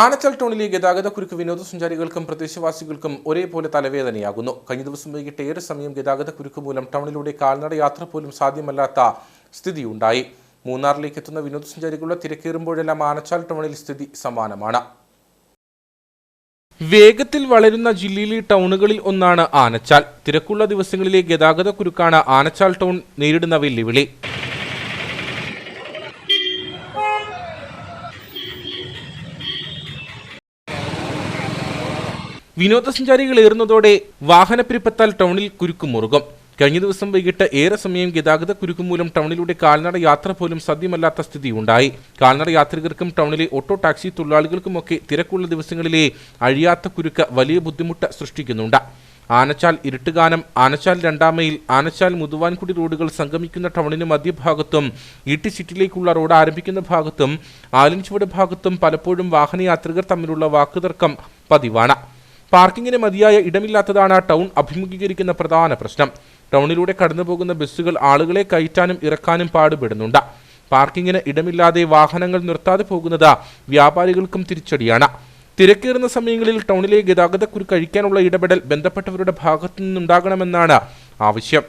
ആനച്ചാൽ ടൗണിലെ ഗതാഗതക്കുരുക്ക് വിനോദസഞ്ചാരികൾക്കും പ്രദേശവാസികൾക്കും ഒരേപോലെ തലവേദനയാകുന്നു. കഴിഞ്ഞ ദിവസം വൈകിട്ട് ഏറെ സമയം ഗതാഗതക്കുരുക്ക് മൂലം ടൗണിലൂടെ കാൽനട യാത്ര പോലും സാധ്യമല്ലാത്ത സ്ഥിതിയുണ്ടായി. മൂന്നാറിലേക്ക് എത്തുന്ന വിനോദസഞ്ചാരികളുടെ തിരക്കേറുമ്പോഴെല്ലാം ആനച്ചാൽ ടൗണിൽ സ്ഥിതി സമാനമാണ്. വേഗത്തിൽ വളരുന്ന ജില്ലയിലെ ടൗണുകളിൽ ഒന്നാണ് ആനച്ചാൽ. തിരക്കുള്ള ദിവസങ്ങളിലെ ഗതാഗതക്കുരുക്കാണ് ആനച്ചാൽ ടൗൺ നേരിടുന്ന വെല്ലുവിളി. വിനോദസഞ്ചാരികൾ ഏറുന്നതോടെ വാഹനപ്പെരുപ്പത്താൽ ടൗണിൽ കുരുക്ക് മുറുകും കഴിഞ്ഞ ദിവസം വൈകിട്ട് ഏറെ സമയം ഗതാഗത കുരുക്ക് മൂലം ടൗണിലൂടെ കാൽനട യാത്ര പോലും സാധ്യമല്ലാത്ത സ്ഥിതിയുണ്ടായി. കാൽനട യാത്രികർക്കും ടൗണിലെ ഓട്ടോ ടാക്സി തൊഴിലാളികൾക്കുമൊക്കെ തിരക്കുള്ള ദിവസങ്ങളിലെ അഴിയാത്ത കുരുക്ക് വലിയ ബുദ്ധിമുട്ട് സൃഷ്ടിക്കുന്നുണ്ട്. ആനച്ചാൽ ഇരുട്ടുകാനം ആനച്ചാൽ രണ്ടാമയിൽ ആനച്ചാൽ മുതുവാൻകുടി റോഡുകൾ സംഗമിക്കുന്ന ടൗണിന് മധ്യഭാഗത്തും ഇട്ടി സിറ്റിയിലേക്കുള്ള റോഡ് ആരംഭിക്കുന്ന ഭാഗത്തും ആലിൻചുവട് ഭാഗത്തും പലപ്പോഴും വാഹനയാത്രികർ തമ്മിലുള്ള വാക്കുതർക്കം പതിവാണ്. പാർക്കിങ്ങിന് മതിയായ ഇടമില്ലാത്തതാണ് ടൗൺ അഭിമുഖീകരിക്കുന്ന പ്രധാന പ്രശ്നം. ടൗണിലൂടെ കടന്നുപോകുന്ന ബസ്സുകൾ ആളുകളെ കയറ്റാനും ഇറക്കാനും പാടുപെടുന്നുണ്ട്. പാർക്കിങ്ങിന് ഇടമില്ലാതെ വാഹനങ്ങൾ നിർത്താതെ പോകുന്നത് വ്യാപാരികൾക്കും തിരിച്ചടിയാണ്. തിരക്കേറുന്ന സമയങ്ങളിൽ ടൗണിലെ ഗതാഗതക്കുരു കഴിക്കാനുള്ള ഇടപെടൽ ബന്ധപ്പെട്ടവരുടെ ഭാഗത്തു നിന്നുണ്ടാകണമെന്നാണ് ആവശ്യം.